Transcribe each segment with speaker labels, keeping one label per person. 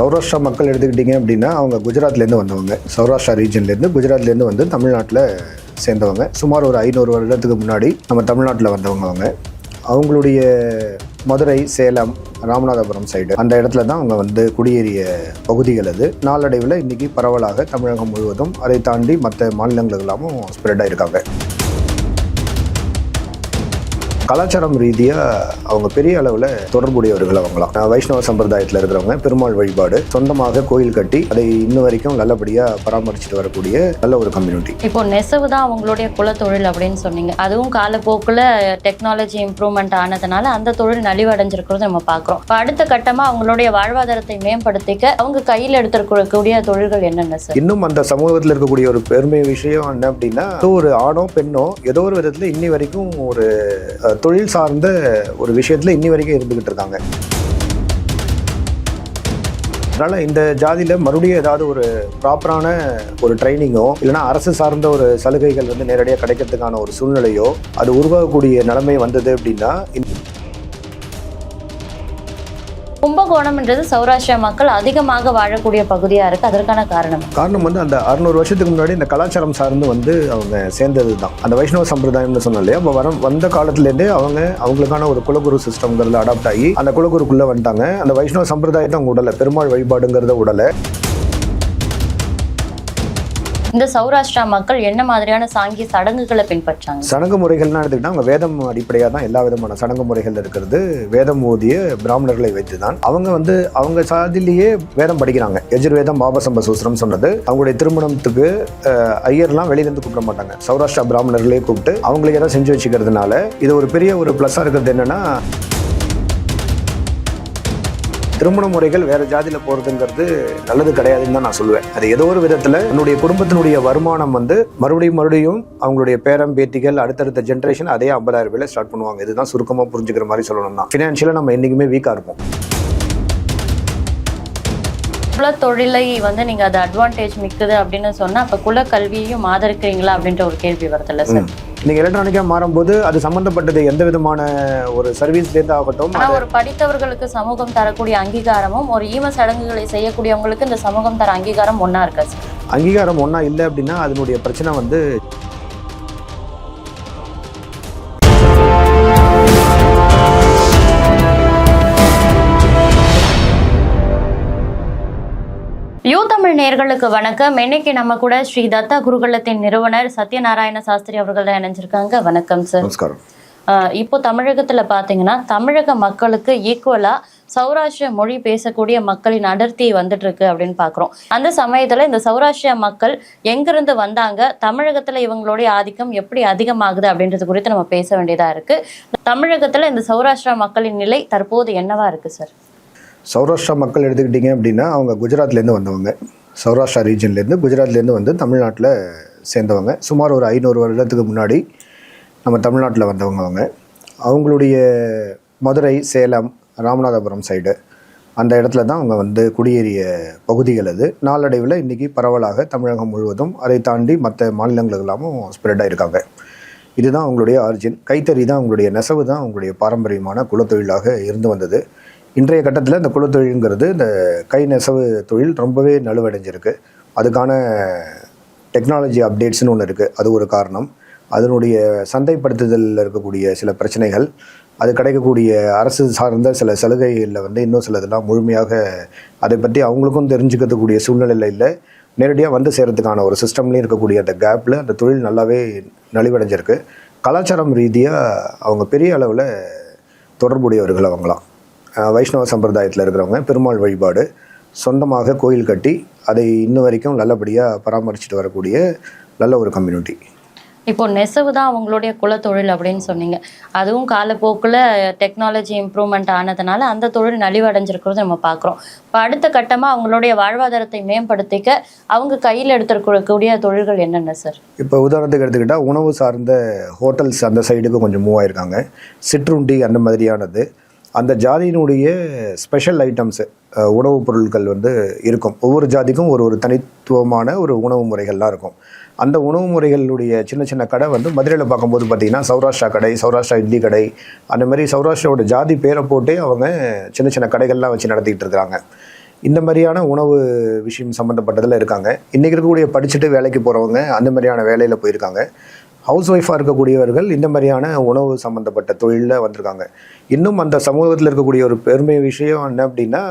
Speaker 1: சௌராஷ்டிரா மக்கள் எடுத்துக்கிட்டிங்க அப்படின்னா அவங்க குஜராத்லேருந்து வந்தவங்க. சௌராஷ்டிரா ரீஜன்லேருந்து குஜராத்லேருந்து வந்து தமிழ்நாட்டில் சேர்ந்தவங்க. சுமார் ஒரு ஐநூறு வருடத்துக்கு முன்னாடி நம்ம தமிழ்நாட்டில் வந்தவங்க அவங்க. அவங்களுடைய மதுரை சேலம் ராமநாதபுரம் சைடு அந்த இடத்துல தான் அவங்க வந்து குடியேறிய பகுதிகள் அது. நாளடைவில் இன்றைக்கி பரவலாக தமிழகம் முழுவதும் அதை தாண்டி மற்ற மாநிலங்களுக்கெல்லாமும் ஸ்ப்ரெட் ஆகியிருக்காங்க கலாச்சாரம் ரீதியாக அவங்க பெரிய அளவில் தொடர்புடையவர்கள் அவங்களாம் வைஷ்ணவ சம்பிரதாயத்தில் இருக்கிறவங்க பெருமாள் வழிபாடு சொந்தமாக கோயில் கட்டி அதை இன்ன வரைக்கும் நல்லபடியாக பராமரிச்சுட்டு வரக்கூடிய நல்ல ஒரு கம்யூனிட்டி
Speaker 2: இப்போ நெசவு தான் அவங்களுடைய குலத்தொழில் அப்படின்னு சொன்னீங்க. அதுவும் காலப்போக்கில் டெக்னாலஜி இம்ப்ரூவ்மெண்ட் ஆனதுனால அந்த தொழில் நலிவடைஞ்சிருக்கிறத நம்ம பார்க்குறோம். இப்போ அடுத்த கட்டமாக அவங்களுடைய வாழ்வாதாரத்தை மேம்படுத்திக்க அவங்க கையில் எடுத்துக்கூடிய தொழில்கள் என்னென்ன சார்?
Speaker 1: இன்னும் அந்த சமூகத்தில் இருக்கக்கூடிய ஒரு பெருமை விஷயம் என்ன அப்படின்னா ஒரு ஆணோ பெண்ணோ ஏதோ ஒரு விதத்தில் இன்னி வரைக்கும் ஒரு தொழில் சார்ந்த ஒரு விஷயத்தில் இன்னி வரைக்கும் இருந்துக்கிட்டு இருக்காங்க. அதனால் இந்த ஜாதியில் மறுபடியும் ஏதாவது ஒரு ப்ராப்பரான ஒரு ட்ரைனிங்கோ இல்லைன்னா அரசு சார்ந்த ஒரு சலுகைகள் வந்து நேரடியாக கிடைக்கிறதுக்கான ஒரு சூழ்நிலையோ அது உருவாகக்கூடிய நிலைமை வந்தது அப்படின்னா கும்பகோணம்
Speaker 2: கும்பகோணம்ன்றது சௌராஷ்டிரா மக்கள் அதிகமாக வாழக்கூடிய பகுதியாக இருக்குது அதற்கான காரணம்
Speaker 1: காரணம் வந்து அந்த அறுநூறு வருஷத்துக்கு முன்னாடி இந்த கலாச்சாரம் சார்ந்து வந்து அவங்க சேர்ந்தது தான் அந்த வைஷ்ணவ சம்பிரதாயம்னு சொன்னோம் இல்லையா? அப்போ வர வந்த காலத்துலேருந்தே அவங்க அவங்களுக்கான ஒரு குலகுரு சிஸ்டம்ங்கிறதுல அடாப்ட் ஆகி அந்த குலகுருக்குள்ளே வந்துட்டாங்க. அந்த வைஷ்ணவ சம்பிரதாயத்தை அவங்க உடலை பெருமாள் வழிபாடுங்கிறத உடலை
Speaker 2: இந்த சௌராஷ்டிரா மக்கள் என்ன மாதிரியான சாங்கிய சடங்குகளை பின்பற்றாங்க?
Speaker 1: சடங்கு முறைகள்லாம் எடுத்துக்கிட்டா அவங்க வேதம் அடிப்படையாக தான் எல்லா விதமான சடங்கு முறைகள் இருக்கிறது. வேதம் ஓதிய பிராமணர்களை வைத்து தான் அவங்க வந்து அவங்க சாதிலேயே வேதம் படிக்கிறாங்க. எஜுர்வேதம் பாபசம்ப சூஸ்ரம் சொன்னது. அவங்களுடைய திருமணத்துக்கு ஐயர்லாம் வெளியிலேருந்து கூப்பிட மாட்டாங்க. சௌராஷ்டிரா பிராமணர்களே கூப்பிட்டு அவங்களுக்கு ஏதாவது செஞ்சு வச்சுக்கிறதுனால இது ஒரு பெரிய ஒரு ப்ளஸ்ஸாக இருக்கிறது என்னன்னா திருமண முறைகள் வேற ஜாதியில போறதுங்கிறது நல்லது கிடையாதுன்னு தான் நான் சொல்லுவேன். அது ஏதோ ஒரு விதத்துல என்னுடைய குடும்பத்தினுடைய வருமானம் வந்து மறுபடியும் மறுபடியும் அவங்களுடைய பேரம் பேத்திகள் அடுத்தடுத்த ஜென்ரேஷன் அதே ஐம்பதாயிரம் ரூபாயில ஸ்டார்ட் பண்ணுவாங்க. இதுதான் சுருக்கமா புரிஞ்சுக்கிற மாதிரி சொல்லணும்னா. ஃபினான்ஷியலா நம்ம என்னைக்குமே வீக்கா இருப்போம்.
Speaker 2: குலத்தொழிலை வந்து நீங்க அது அட்வான்டேஜ் மிக்குது அப்படின்னு சொன்னா அப்ப குலக்கல்வியையும் ஆதரிக்கிறீங்களா அப்படின்ற ஒரு கேள்வி வருதுல்ல சார்
Speaker 1: நீங்க எலக்ட்ரானிக்கா மாறும்போது அது சம்பந்தப்பட்டது எந்த விதமான ஒரு சர்வீஸ்லேருந்து ஆகட்டும்
Speaker 2: ஒரு படித்தவர்களுக்கு சமூகம் தரக்கூடிய அங்கீகாரமும் ஒரு ஈம சடங்குகளை செய்யக்கூடியவங்களுக்கு இந்த சமூகம் தர அங்கீகாரம் ஒண்ணா இருக்கா சார்
Speaker 1: அங்கீகாரம் ஒன்றா இல்லை அப்படின்னா அதனுடைய பிரச்சனை வந்து
Speaker 2: நேர்களுக்கு வணக்கம். இன்னைக்கு நம்ம கூட ஸ்ரீ தத்தா குருகுலத்தின் நிறுவனர் சத்யநாராயண சாஸ்திரி அவர்கள் இணைஞ்சிருக்காங்க. வணக்கம் சார்
Speaker 1: நமஸ்காரம்.
Speaker 2: இப்போ தமிழகத்துல பாத்தீங்கன்னா தமிழக மக்களுக்கு ஈக்குவலா சௌராஷ்டிர மொழி பேசக்கூடிய மக்களின் அடர்த்தி வந்துட்டு இருக்கு அப்படின்னு பாக்குறோம். அந்த சமயத்துல இந்த சௌராஷ்டிர மக்கள் எங்கிருந்து வந்தாங்க? தமிழகத்துல இவங்களுடைய ஆதிக்கம் எப்படி அதிகமாகுது அப்படின்றது குறித்து நம்ம பேச வேண்டியதா இருக்கு. தமிழகத்துல இந்த சௌராஷ்டிரா மக்களின் நிலை தற்போது என்னவா இருக்கு சார்
Speaker 1: சௌராஷ்டிரா மக்கள் எடுத்துக்கிட்டிங்க அப்படின்னா அவங்க குஜராத்லேருந்து வந்தவங்க. சௌராஷ்டிரா ரீஜன்லேருந்து குஜராத்லேருந்து வந்து தமிழ்நாட்டில் சேர்ந்தவங்க. சுமார் ஒரு ஐநூறு வருடத்துக்கு முன்னாடி நம்ம தமிழ்நாட்டில் வந்தவங்க அவங்க. அவங்களுடைய மதுரை சேலம் ராமநாதபுரம் சைடு அந்த இடத்துல தான் அவங்க வந்து குடியேறிய பகுதிகள் அது. நாளடைவில் இன்றைக்கி பரவலாக தமிழகம் முழுவதும் அதை தாண்டி மற்ற மாநிலங்களுக்கெல்லாமும் ஸ்ப்ரெட் ஆகிருக்காங்க இதுதான் அவங்களுடைய ஆரிஜின் கைத்தறி தான் அவங்களுடைய நெசவு தான் அவங்களுடைய பாரம்பரியமான குலத்தொழிலாக இருந்து வந்தது. இன்றைய கட்டத்தில் இந்த குலத்தொழிலுங்கிறது இந்த கை நெசவு தொழில் ரொம்பவே நலுவடைஞ்சிருக்கு அதுக்கான டெக்னாலஜி அப்டேட்ஸ்னு ஒன்று இருக்குது அது ஒரு காரணம். அதனுடைய சந்தைப்படுத்துதலில் இருக்கக்கூடிய சில பிரச்சனைகள் அது கிடைக்கக்கூடிய அரசு சார்ந்த சில சலுகைகளில் வந்து இன்னும் சிலதெல்லாம் முழுமையாக அதை பற்றி அவங்களுக்கும் தெரிஞ்சுக்கக்கூடிய சூழ்நிலையில் இல்லை. நேரடியாக வந்து சேர்கிறதுக்கான ஒரு சிஸ்டம்லேயும் இருக்கக்கூடிய அந்த கேப்பில் அந்த தொழில் நல்லாவே நலிவடைஞ்சிருக்கு. கலாச்சாரம் ரீதியாக அவங்க பெரிய அளவில் தொடர்புடையவர்கள் அவங்களாம். வைஷ்ணவ சம்பிரதாயத்தில் இருக்கிறவங்க பெருமாள் வழிபாடு சொந்தமாக கோயில் கட்டி அதை இன்ன வரைக்கும் நல்லபடியாக பராமரிச்சுட்டு வரக்கூடிய நல்ல ஒரு கம்யூனிட்டி
Speaker 2: இப்போ நெசவு தான் அவங்களுடைய குலத்தொழில் அப்படின்னு சொன்னீங்க. அதுவும் காலப்போக்கில் டெக்னாலஜி இம்ப்ரூவ்மெண்ட் ஆனதுனால அந்த தொழில் நலிவடைஞ்சிருக்கிறத நம்ம பார்க்குறோம் இப்போ அடுத்த கட்டமாக அவங்களுடைய வாழ்வாதாரத்தை மேம்படுத்திக்க அவங்க கையில் எடுத்துக்கூடிய தொழில்கள் என்னென்ன சார்?
Speaker 1: இப்போ உதாரணத்துக்கு எடுத்துக்கிட்டால் உணவு சார்ந்த ஹோட்டல்ஸ் அந்த சைடுக்கு கொஞ்சம் மூவ் ஆயிருக்காங்க. சிற்றுண்டி அந்த மாதிரியானது. அந்த ஜாதியினுடைய ஸ்பெஷல் ஐட்டம்ஸு உணவுப் பொருட்கள் வந்து இருக்கும். ஒவ்வொரு ஜாதிக்கும் ஒரு ஒரு தனித்துவமான ஒரு உணவு முறைகள்லாம் இருக்கும். அந்த உணவு முறைகளுடைய சின்ன சின்ன கடை வந்து மதுரையில் பார்க்கும்போது பார்த்திங்கன்னா சௌராஷ்டிரா கடை சௌராஷ்டிரா இட்லி கடை அந்த மாதிரி சௌராஷ்டிராவோட ஜாதி பேரை போட்டே அவங்க சின்ன சின்ன கடைகள்லாம் வச்சு நடத்திக்கிட்டு இருக்காங்க. இந்த மாதிரியான உணவு விஷயம் சம்மந்தப்பட்டதில் இருக்காங்க. இன்றைக்கி இருக்கக்கூடிய படிச்சுட்டு வேலைக்கு போகிறவங்க அந்த மாதிரியான வேலையில் போயிருக்காங்க. ஹவுஸ் ஒய்ஃபாக இருக்கக்கூடியவர்கள் இந்த மாதிரியான உணவு சம்மந்தப்பட்ட தொழிலில் வந்திருக்காங்க. இன்னும் அந்த சமூகத்தில் இருக்கக்கூடிய ஒரு பெருமை விஷயம் என்ன அப்படின்னா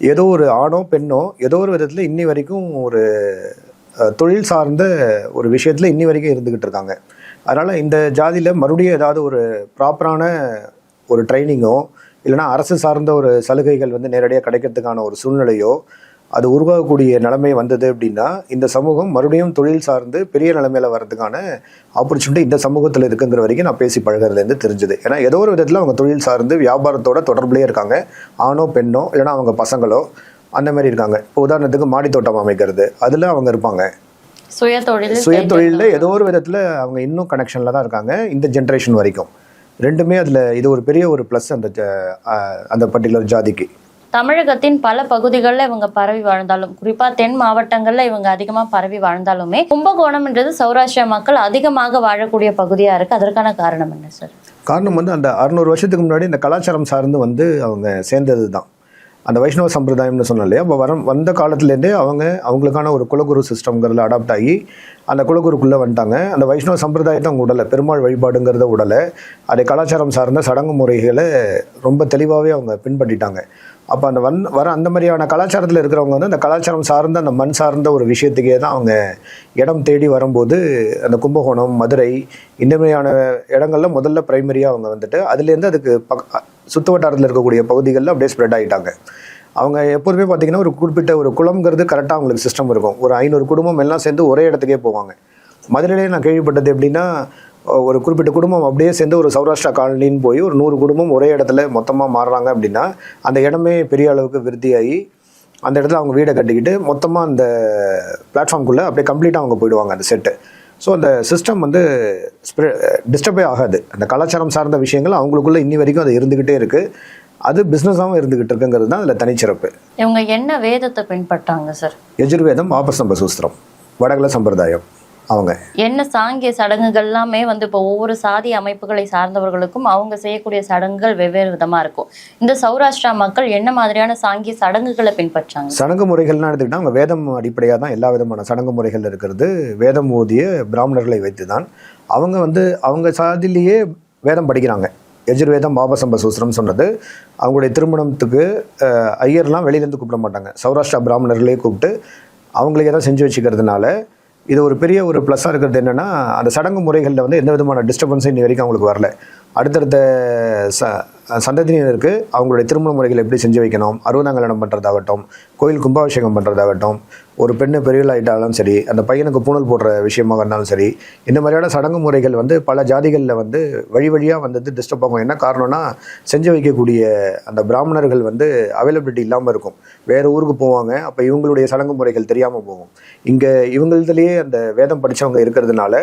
Speaker 1: ஏதோ ஒரு ஆணோ பெண்ணோ ஏதோ ஒரு விதத்தில் இன்னி வரைக்கும் ஒரு தொழில் சார்ந்த ஒரு விஷயத்தில் இன்னி வரைக்கும் இருந்துக்கிட்டு இருக்காங்க. அதனால் இந்த ஜாதியில் மறுபடியும் ஏதாவது ஒரு ப்ராப்பரான ஒரு ட்ரைனிங்கோ இல்லைனா அரசு சார்ந்த ஒரு சலுகைகள் வந்து நேரடியாக கிடைக்கிறதுக்கான ஒரு சூழ்நிலையோ அது உருவாகக்கூடிய நிலைமை வந்தது அப்படின்னா இந்த சமூகம் மறுபடியும் தொழில் சார்ந்து பெரிய நிலைமையில வர்றதுக்கான ஆப்பர்ச்சுனிட்டி இந்த சமூகத்தில் இருக்குங்கிற வரைக்கும் நான் பேசி பழகுறதுலேருந்து தெரிஞ்சுது. ஏன்னா ஏதோ ஒரு விதத்தில் அவங்க தொழில் சார்ந்து வியாபாரத்தோட தொடர்புலேயே இருக்காங்க. ஆணோ பெண்ணோ இல்லைனா அவங்க பசங்களோ அந்த மாதிரி இருக்காங்க. இப்போ உதாரணத்துக்கு மாடி தோட்டம் அமைக்கிறது அதில் அவங்க இருப்பாங்க.
Speaker 2: சுய தொழில்
Speaker 1: சுய தொழிலில் ஏதோ ஒரு விதத்தில் அவங்க இன்னும் கனெக்ஷனில் தான் இருக்காங்க இந்த ஜென்ரேஷன் வரைக்கும். ரெண்டுமே அதில் இது ஒரு பெரிய ஒரு ப்ளஸ் அந்த அந்த பர்டிகுலர் ஜாதிக்கு.
Speaker 2: தமிழகத்தின் பல பகுதிகளில் இவங்க பரவி வாழ்ந்தாலும் குறிப்பா தென் மாவட்டங்கள்ல இவங்க அதிகமா பரவி வாழ்ந்தாலுமே கும்பகோணம்ன்றது சௌராஷ்டிரா மக்கள் அதிகமாக வாழக்கூடிய பகுதியா இருக்கு. அதற்கான காரணம் என்ன சார்
Speaker 1: காரணம் வந்து அந்த அறுநூறு வருஷத்துக்கு முன்னாடி இந்த கலாச்சாரம் சார்ந்து வந்து அவங்க சேர்ந்தது தான் அந்த வைஷ்ணவ சம்பிரதாயம்னு சொன்னோம் இல்லையா? அப்போ வர வந்த காலத்துலேருந்தே அவங்க அவங்களுக்கான ஒரு குலகுரு சிஸ்டம்ங்கிறதுல அடாப்ட் ஆகி அந்த குலகுருக்குள்ளே வந்துட்டாங்க. அந்த வைஷ்ணவ சம்பிரதாயத்தை அவங்க உடலை பெருமாள் வழிபாடுங்கிறத உடலை அதை கலாச்சாரம் சார்ந்த சடங்கு முறைகளை ரொம்ப தெளிவாகவே அவங்க பின்பற்றிட்டாங்க. அப்போ அந்த வந் வர அந்த மாதிரியான கலாச்சாரத்தில் இருக்கிறவங்க வந்து அந்த கலாச்சாரம் சார்ந்த அந்த மண் சார்ந்த ஒரு விஷயத்துக்கே தான் அவங்க இடம் தேடி வரும்போது அந்த கும்பகோணம் மதுரை இந்த மாதிரியான இடங்கள்ல முதல்ல ப்ரைமரியாக அவங்க வந்துட்டு அதுலேருந்து அதுக்கு பக் சுற்று வட்டாரத்தில் இருக்கக்கூடிய பகுதிகளில் அப்படியே ஸ்ப்ரெட் ஆகிட்டாங்க அவங்க எப்போதுமே பார்த்தீங்கன்னா ஒரு குறிப்பிட்ட ஒரு குளம்ங்கிறது கரெக்டாக அவங்களுக்கு சிஸ்டம் இருக்கும். ஒரு ஐநூறு குடும்பம் எல்லாம் சேர்ந்து ஒரே இடத்துக்கே போவாங்க. மதுரையிலே நான் கேள்விப்பட்டது எப்படின்னா ஒரு குறிப்பிட்ட குடும்பம் அப்படியே சேர்ந்து ஒரு சௌராஷ்டிரா காலனின்னு போய் ஒரு நூறு குடும்பம் ஒரே இடத்துல மொத்தமாக மாறுறாங்க அப்படின்னா அந்த இடமே பெரிய அளவுக்கு விருத்தியாகி அந்த இடத்துல அவங்க வீடை கட்டிக்கிட்டு மொத்தமாக அந்த பிளாட்ஃபார்ம்குள்ளே அப்படியே கம்ப்ளீட்டாக அவங்க போயிடுவாங்க அந்த செட்டு ஸோ அந்த சிஸ்டம் வந்து டிஸ்டர்பே ஆகாது. அந்த கலாச்சாரம் சார்ந்த விஷயங்கள் அவங்களுக்குள்ள இன்னி வரைக்கும் அது இருந்துக்கிட்டே இருக்குது அது பிஸ்னஸாகவும் இருந்துக்கிட்டு இருக்குங்கிறது தான் அதில் தனிச்சிறப்பு.
Speaker 2: இவங்க என்ன வேதத்தை பின்பற்றாங்க சார்
Speaker 1: யஜுர்வேதம் ஆபசம்ப சூஸ்திரம் வடகல சம்பிரதாயம். அவங்க.
Speaker 2: என்ன சாங்கிய சடங்குகள் எல்லாமே வந்து இப்போ ஒவ்வொரு சாதி அமைப்புகளை சார்ந்தவர்களுக்கும் அவங்க செய்யக்கூடிய சடங்குகள் வெவ்வேறு விதமா இருக்கும். இந்த சௌராஷ்டிரா மக்கள் என்ன மாதிரியான சாங்கிய சடங்குகளை பின்பற்றாங்க?
Speaker 1: சடங்கு முறைகள்லாம் எடுத்துக்கிட்டால் அவங்க வேதம் அடிப்படையாக தான் எல்லா விதமான சடங்கு முறைகள் இருக்கிறது. வேதம் ஓதிய பிராமணர்களை வைத்து தான் அவங்க வந்து அவங்க சாதியிலேயே வேதம் படிக்கிறாங்க. எஜுர்வேதம் பாபசம்ப சூஸ்திரம் சொன்னது. அவங்களுடைய திருமணத்துக்கு ஐயர்லாம் வெளியிலேருந்து கூப்பிட மாட்டாங்க. சௌராஷ்டிரா பிராமணர்களே கூப்பிட்டு அவங்களுக்கு ஏதாவது செஞ்சு வச்சுக்கிறதுனால இது ஒரு பெரிய ஒரு ப்ளஸ்ஸாக இருக்கிறது என்னென்னா அந்த சடங்கு முறைகளில் வந்து எந்த விதமான டிஸ்டர்பன்ஸும் இன்னி வரைக்கும் அவங்களுக்கு வரல. அடுத்தடுத்த ச சந்ததியினருக்கு அவங்களுடைய திருமண முறைகள் எப்படி செஞ்சு வைக்கணும் அறுபதாங்கல்யாணம் பண்ணுறதாகட்டும் கோயில் கும்பாபிஷேகம் பண்ணுறதாகட்டும் ஒரு பெண்ணு பெரியவள் ஆகிட்டாலும் சரி அந்த பையனுக்கு பூணல் போடுற விஷயமாக இருந்தாலும் சரி இந்த மாதிரியான சடங்கு முறைகள் வந்து பல ஜாதிகளில் வந்து வழி வழியாக வந்து டிஸ்டர்ப் ஆகும். என்ன காரணம்னா செஞ்சு வைக்கக்கூடிய அந்த பிராமணர்கள் வந்து அவைலபிலிட்டி இல்லாமல் இருக்கும். வேறு ஊருக்கு போவாங்க அப்போ இவங்களுடைய சடங்கு முறைகள் தெரியாமல் போகும். இங்கே இவங்களதுலேயே அந்த வேதம் படித்தவங்க இருக்கிறதுனால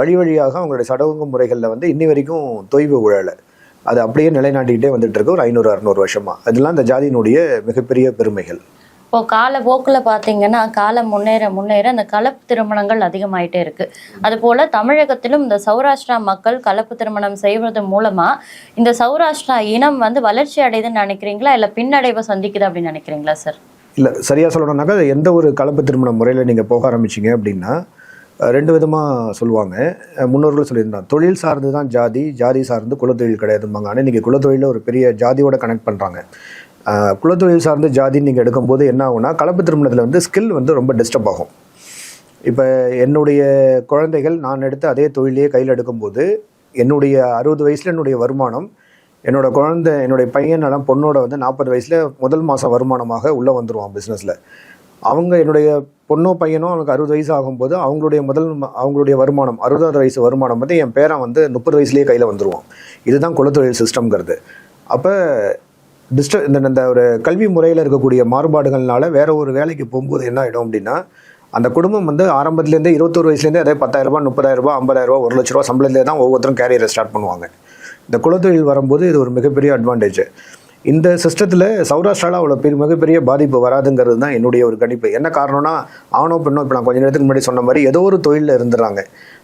Speaker 1: வழி வழியாக அவங்களுடைய சடங்கு முறைகளில் வந்து இன்னி வரைக்கும் தொய்வு உழலை அது அப்படியே நிலைநாட்டிக்கிட்டே வந்துட்டு இருக்கு ஒரு ஐநூறு அறநூறு வருஷமா. அதெல்லாம் இந்த ஜாதியினுடைய மிகப்பெரிய பெருமைகள்.
Speaker 2: இப்போ கால போக்குல பாத்தீங்கன்னா காலம் முன்னேற முன்னேற அந்த கலப்பு திருமணங்கள் அதிகமாயிட்டே இருக்கு. அது போல தமிழகத்திலும் இந்த சௌராஷ்டிரா மக்கள் கலப்பு திருமணம் செய்வது மூலமா இந்த சௌராஷ்டிரா இனம் வந்து வளர்ச்சி அடையுதுன்னு நினைக்கிறீங்களா? இல்ல பின்னடைவை சந்திக்குது அப்படின்னு நினைக்கிறீங்களா சார்
Speaker 1: இல்லை சரியாக சொல்லணும்னாக்கா எந்த ஒரு கலப்பு திருமண முறையில் நீங்கள் போக ஆரம்பிச்சீங்க அப்படின்னா ரெண்டு விதமாக சொல்லுவாங்க. முன்னோர்கள் சொல்லியிருந்தாங்க தொழில் சார்ந்து தான் ஜாதி ஜாதி சார்ந்து குலத்தொழில் கிடையாதும்பாங்க. ஆனால் இன்றைக்கி குலத்தொழில ஒரு பெரிய ஜாதியோட கனெக்ட் பண்ணுறாங்க குலத்தொழில் சார்ந்த ஜாதின்னு நீங்கள் எடுக்கும்போது என்ன ஆகும்னா கலப்பு திருமணத்தில் வந்து ஸ்கில் வந்து ரொம்ப டிஸ்டர்ப் ஆகும். இப்போ என்னுடைய குழந்தைகள் நான் எடுத்த அதே தொழிலையே கையில் எடுக்கும்போது என்னுடைய அறுபது வயசில் என்னுடைய வருமானம் என்னோட குழந்தை என்னுடைய பையனெல்லாம் பொண்ணோட வந்து நாற்பது வயசில் முதல் மாதம் வருமானமாக உள்ளே வந்துருவான் பிஸ்னஸில் அவங்க என்னுடைய பொண்ணோ பையனோ அவனுக்கு அறுபது வயசு ஆகும்போது அவங்களுடைய முதல் அவங்களுடைய வருமானம் அறுபதாவது வயசு வருமானம் வந்து என் பேரன் வந்து முப்பது வயசுலேயே கையில் வந்துடுவான் இதுதான் குலத்தொழில் சிஸ்டம்ங்கிறது அப்போ டிஸ்ட இந்த இந்த ஒரு கல்வி முறையில் இருக்கக்கூடிய மாறுபாடுகள்னால வேற ஒரு வேலைக்கு போகும்போது என்ன ஆகிடும் அப்படின்னா அந்த குடும்பம் வந்து ஆரம்பத்துலேருந்தே இருபத்தொரு வயசுலேருந்தே அதே பத்தாயிரரூபா முப்பதாயிரரூபா ஐம்பதாயிரரூபா ஒரு லட்ச ரூபா சம்பளத்திலே தான் ஒவ்வொருத்தரும் கேரியரை ஸ்டார்ட் பண்ணுவாங்க. இந்த குலத்தொழில் வரும்போது இது ஒரு மிகப்பெரிய அட்வான்டேஜ் இந்த சிஸ்டத்தில் சௌராஷ்டிராவில் அவ்வளோ பெரிய மிகப்பெரிய பாதிப்பு வராதுங்கிறது தான் என்னுடைய ஒரு கணிப்பு. என்ன காரணம்னா ஆணோ பெண்ணோ இப்போ நான் கொஞ்ச நேரத்துக்கு முன்னாடி சொன்ன மாதிரி ஏதோ ஒரு தொழிலில் இருந்துடுறாங்க